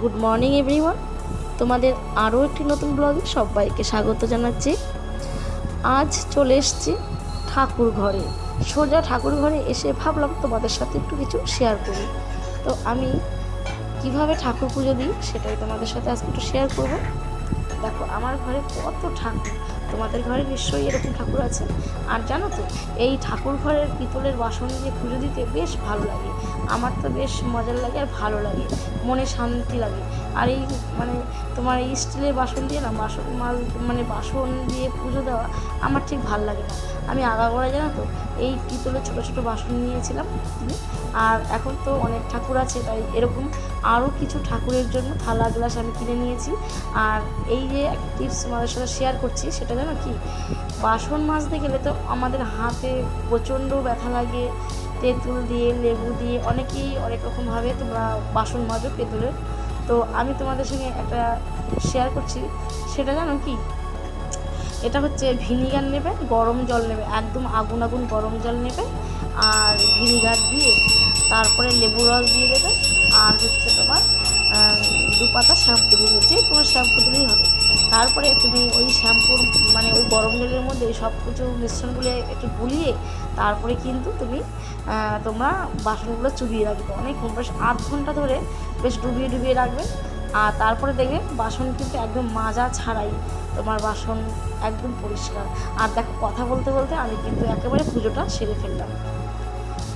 Good morning everyone তোমাদের আরও একটি নতুন ব্লগে সবাইকে স্বাগত জানাচ্ছি। আজ চলে এসছি ঠাকুর ঘরে। সোজা ঠাকুর ঘরে এসে ভাবলাম তোমাদের সাথে একটু কিছু শেয়ার করি। তো আমি কীভাবে ঠাকুর পুজো দিই সেটাই তোমাদের সাথে আজকে একটু শেয়ার করব। দেখো, আমার ঘরে কত ঠাকুর। তোমাদের ঘরে নিশ্চয়ই এরকম ঠাকুর আছে। আর জানো তো, এই ঠাকুর ঘরের পিতলের বাসন দিয়ে পুজো দিতে বেশ ভালো লাগে। আমার তো বেশ মজার লাগে আর ভালো লাগে, মনে শান্তি লাগে। আর এই মানে তোমার এই স্টিলের বাসন দিয়ে না, বাসন মাল মানে বাসন দিয়ে পুজো দেওয়া আমার ঠিক ভালো লাগে না। আমি আগাগোড়া জানো তো, এই পিতলের ছোটো ছোটো বাসন নিয়েছিলাম আর এখন তো অনেক ঠাকুর আছে, তাই এরকম আরও কিছু ঠাকুরের জন্য থালা, গ্লাস আমি কিনে নিয়েছি। আর এই যে টিপস তোমাদের সাথে শেয়ার করছি, সেটা জানো কি? বাসন মাজতে গেলে তো আমাদের হাতে প্রচণ্ড ব্যথা লাগে। তেঁতুল দিয়ে, লেবু দিয়ে অনেকেই অনেক রকমভাবে তোমরা বাসন মাজো তেঁতুলের। তো আমি তোমাদের সঙ্গে একটা শেয়ার করছি। সেটা জানো কি? এটা হচ্ছে ভিনিগার নেবে, গরম জল নেবে। একদম আগুন আগুন গরম জল নেবে। আর ভিনিগার দিয়ে, তারপরে লেবু রস দিয়ে দেবে। আর হচ্ছে তোমার দু পাতা শ্যাম্পু দিবে। যে কোনো শ্যাম্পু দিলেই হবে। তারপরে তুমি ওই শ্যাম্পুর মানে ওই গরম জলের মধ্যে সব কিছু মিশ্রণগুলো একটু গুলিয়ে, তারপরে কিন্তু তুমি তোমরা বাসনগুলো চুবিয়ে রাখবে। অনেক বেশ আধ ঘণ্টা ধরে বেশ ডুবিয়ে ডুবিয়ে রাখবে। আর তারপরে দেখবে বাসন কিন্তু একদম মাজা ছাড়াই তোমার বাসন একদম পরিষ্কার। আর দেখো, কথা বলতে বলতে আমি কিন্তু একেবারে পুজোটা সেরে ফেললাম।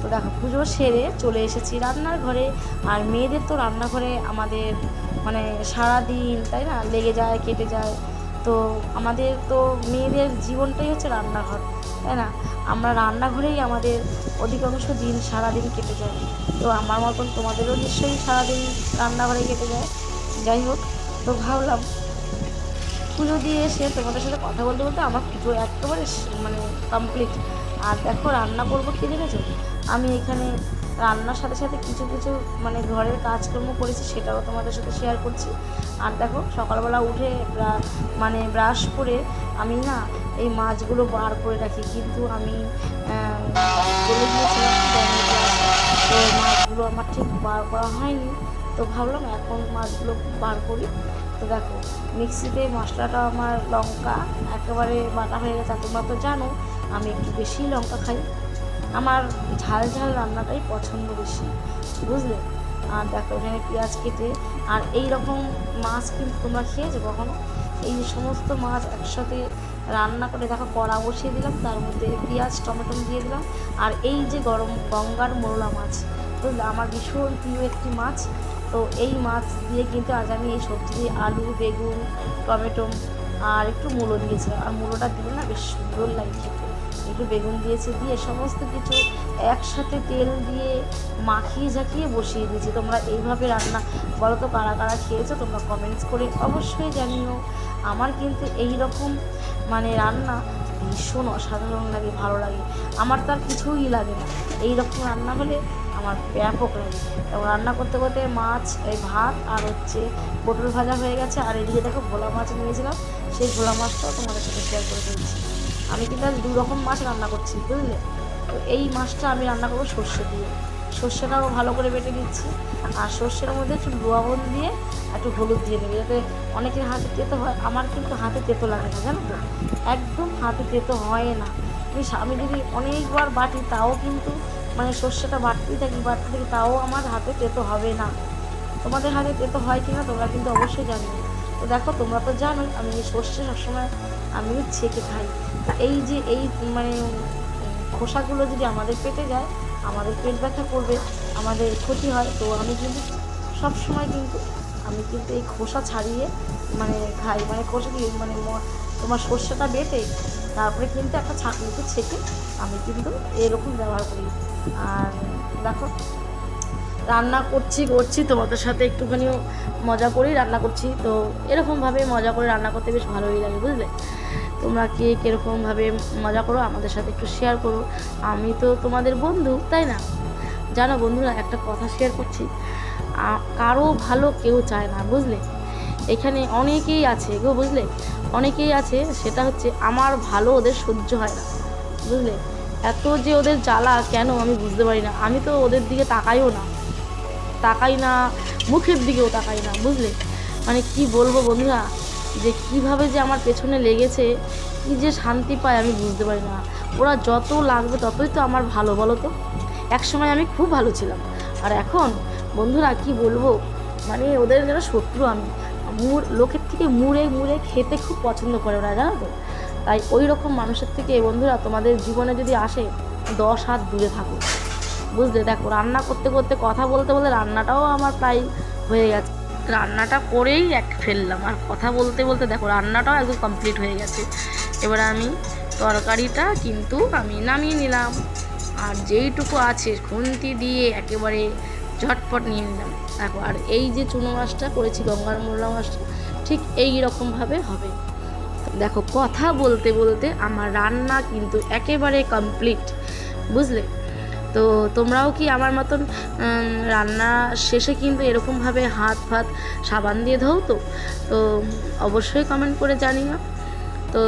তো দেখো, পুজো সেরে চলে এসেছি রান্নার ঘরে। আর মেয়েদের তো রান্নাঘরে আমাদের মানে সারা দিন তাই না? লেগে যায়, কেটে যায়। তো আমাদের তো মেয়েদের জীবনটাই হচ্ছে রান্নাঘর, তাই না? আমরা রান্নাঘরেই আমাদের অধিকাংশ দিন সারাদিন কেটে যায়। তো আমার মতন তোমাদেরও নিশ্চয়ই সারাদিন রান্নাঘরে কেটে যায়। যাই হোক, তো ভাবলাম পুজো দিয়ে এসে তোমাদের সাথে কথা বলতে বলতে আমার পুজো একেবারে মানে কমপ্লিট আর দেখো, রান্না করব কী দেখেছ আমি এখানে রান্নার সাথে সাথে কিছু কিছু মানে ঘরের কাজকর্ম করেছি সেটাও তোমাদের সাথে শেয়ার করছি। আর দেখো সকালবেলা উঠে মানে ব্রাশ করে আমি না এই মাছগুলো বার করে রাখি। কিন্তু আমি বলে এ, তো মাছগুলো আমার ঠিক বার করা হয়নি। তো ভাবলাম এখন মাছগুলো বার করি। তো দেখো মিক্সিতে মশলাটা আমার লঙ্কা একেবারে বাটা হয়ে গেছে। তোমরা তো জানো আমি একটু বেশি লঙ্কা খাই। আমার ঝাল ঝাল রান্নাটাই পছন্দ বেশি, বুঝলে? আর দেখো, এখানে পেঁয়াজ কেটে, আর এই রকম মাছ কিন্তু তোমরা খেয়েছো কখনো? এই সমস্ত মাছ একসাথে রান্না করে, দেখো, কড়া বসিয়ে দিলাম, তার মধ্যে পেঁয়াজ, টমেটো দিয়ে দিলাম, আর এই যে গরম গঙ্গার মোরলা মাছ, বুঝলে? আমার ভীষণ প্রিয় একটি মাছ, তো এই মাছ দিয়ে কিন্তু আজ আমি এই সবজি দিয়ে আলু, বেগুন, টমেটো, আর একটু মূলো দিয়েছিলাম আর মূলোটা দিলে না বেশ সুন্দর লাগে খেতে। একটু বেগুন দিয়েছি, দিয়ে সমস্ত কিছু একসাথে তেল দিয়ে মাখিয়ে ঝাঁকিয়ে বসিয়ে দিয়েছি। তোমরা এইভাবে রান্না বলো তো, কারা কারা খেয়েছো তোমরা কমেন্টস করে অবশ্যই জানিও। আমার কিন্তু এই রকম মানে রান্না ভীষণ অসাধারণ লাগে, ভালো লাগে। আমার তার কিছুই লাগে না। এই রকম রান্না হলে আমার ব্যাপক লাগে। এবং রান্না করতে করতে মাছ, এই ভাত আর হচ্ছে পটল ভাজা হয়ে গেছে। আর এদিকে দেখো ভোলা মাছ নিয়েছিলাম। সেই ভোলা মাছটাও তোমাদের সাথে শেয়ার করে দিয়েছি আমি কিন্তু আজ রকম মাছ রান্না করছি, বুঝলে? তো এই মাছটা আমি রান্না করব সর্ষে দিয়ে। সর্ষেটাও ভালো করে বেটে দিচ্ছি আর সর্ষের মধ্যে একটু লবণ দিয়ে একটু হলুদ দিয়ে দেবে, যাতে অনেকের হাতে তেতো হয়, আমার কিন্তু হাতে তেতো লাগে না, জানো তো? একদম হাতে তেতো হয় না। আমি যদি অনেকবার বাটি, তাও কিন্তু মানে সর্ষেটা বাটতেই থাকি, বাটতে থাকি, তাও আমার হাতে তেতো হবে না। তোমাদের হাতে তেতো হয় কি না তোমরা কিন্তু অবশ্যই জানবে তো দেখো, তোমরা তো জানোই, আমি সর্ষে সবসময় আমি ছেঁকে খাই। এই যে এই মানে খোসাগুলো যদি আমাদের পেটে যায়, আমাদের পেট ব্যথা করবে, আমাদের ক্ষতি হয়, তো আমি কিন্তু সব সময় কিন্তু, আমি কিন্তু এই খোসা ছাড়িয়ে মানে খাই। মানে খোসা দিয়ে মানে তোমার সর্ষেটা বেটে, তারপরে কিন্তু একটা ছাঁকনিতে ছেঁকে আমি কিন্তু এরকম ব্যবহার করি। আর দেখো রান্না করছি করছি, তোমাদের সাথে একটুখানিও মজা করেই রান্না করছি। তো এরকমভাবে মজা করে রান্না করতে বেশ ভালোই লাগে, বুঝলে? তোমরা কে কীরকমভাবে মজা করো, আমাদের সাথে একটু শেয়ার করো। আমি তো তোমাদের বন্ধু, তাই না? জানো বন্ধুরা, একটা কথা শেয়ার করছি। কারও ভালো কেউ চায় না, বুঝলে? এখানে অনেকেই আছে গো, বুঝলে? অনেকেই আছে, সেটা হচ্ছে আমার ভালো ওদের সহ্য হয় না, বুঝলে? এত যে ওদের জ্বালা, কেন? আমি বুঝতে পারি না। আমি তো ওদের দিকে তাকাইও না। তাকাই না, মুখের দিকেও তাকাই না, বুঝলে? মানে কি বলব বন্ধুরা, যে কীভাবে যে আমার পেছনে লেগেছে, কি যে শান্তি পায় আমি বুঝতে পারি না। ওরা যত লাগবে ততই তো আমার ভালো, বলো তো? একসময় আমি খুব ভালো ছিলাম। আর এখন, বন্ধুরা, কি বলব? মানে ওদের যেন শত্রু আমি। মুর, লোকের থেকে মুড়ে মুড়ে খেতে খুব পছন্দ করে ওরা, জানো তো? তাই ওই রকম মানুষের থেকে, বন্ধুরা, তোমাদের জীবনে যদি আসে, দশ হাত দূরে থাকো। বুঝলে, দেখো, রান্না করতে করতে কথা বলতে বলতে রান্নাটাও আমার প্রায় হয়ে গেছে। রান্নাটা করেই এক ফেললাম, আর কথা বলতে বলতে দেখো, রান্নাটাও একদম কমপ্লিট হয়ে গেছে। এবার আমি তরকারিটা কিন্তু আমি নামিয়ে নিলাম, আর যেইটুকু আছে খুন্তি দিয়ে একেবারে ঝটপট নিয়ে নিলাম। দেখো, আর এই যে চুনো মাছটা করেছি, গঙ্গার মোল্লা মাছটা ঠিক এই রকমভাবে হবে। দেখো, কথা বলতে বলতে আমার রান্না কিন্তু একেবারে কমপ্লিট বুঝলে? তো তোমরাও কি আমার মতন রান্না শেষে কিন্তু এরকমভাবে হাত ফাত সাবান দিয়ে ধোও তো? তো অবশ্যই কমেন্ট করে জানিও। তো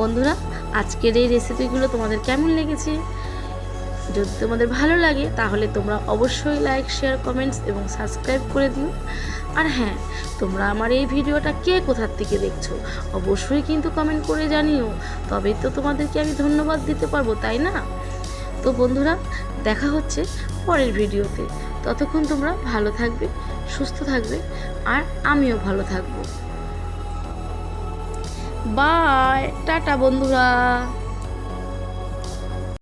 বন্ধুরা, আজকের এই রেসিপিগুলো তোমাদের কেমন লেগেছে? যদি তোমাদের ভালো লাগে, তাহলে তোমরা অবশ্যই লাইক শেয়ার কমেন্টস এবং সাবস্ক্রাইব করে দিও। আর হ্যাঁ তোমরা আমার এই ভিডিওটা কে কোথার থেকে দেখছ, অবশ্যই কিন্তু কমেন্ট করে জানিও। তবেই তো তোমাদেরকে আমি ধন্যবাদ দিতে পারব, তাই না? তো বন্ধুরা, দেখা হচ্ছে পরের ভিডিওতে। ততক্ষণ তোমরা ভালো থাকবে, সুস্থ থাকবে, আর আমিও ভালো থাকব। বাই, টাটা বন্ধুরা।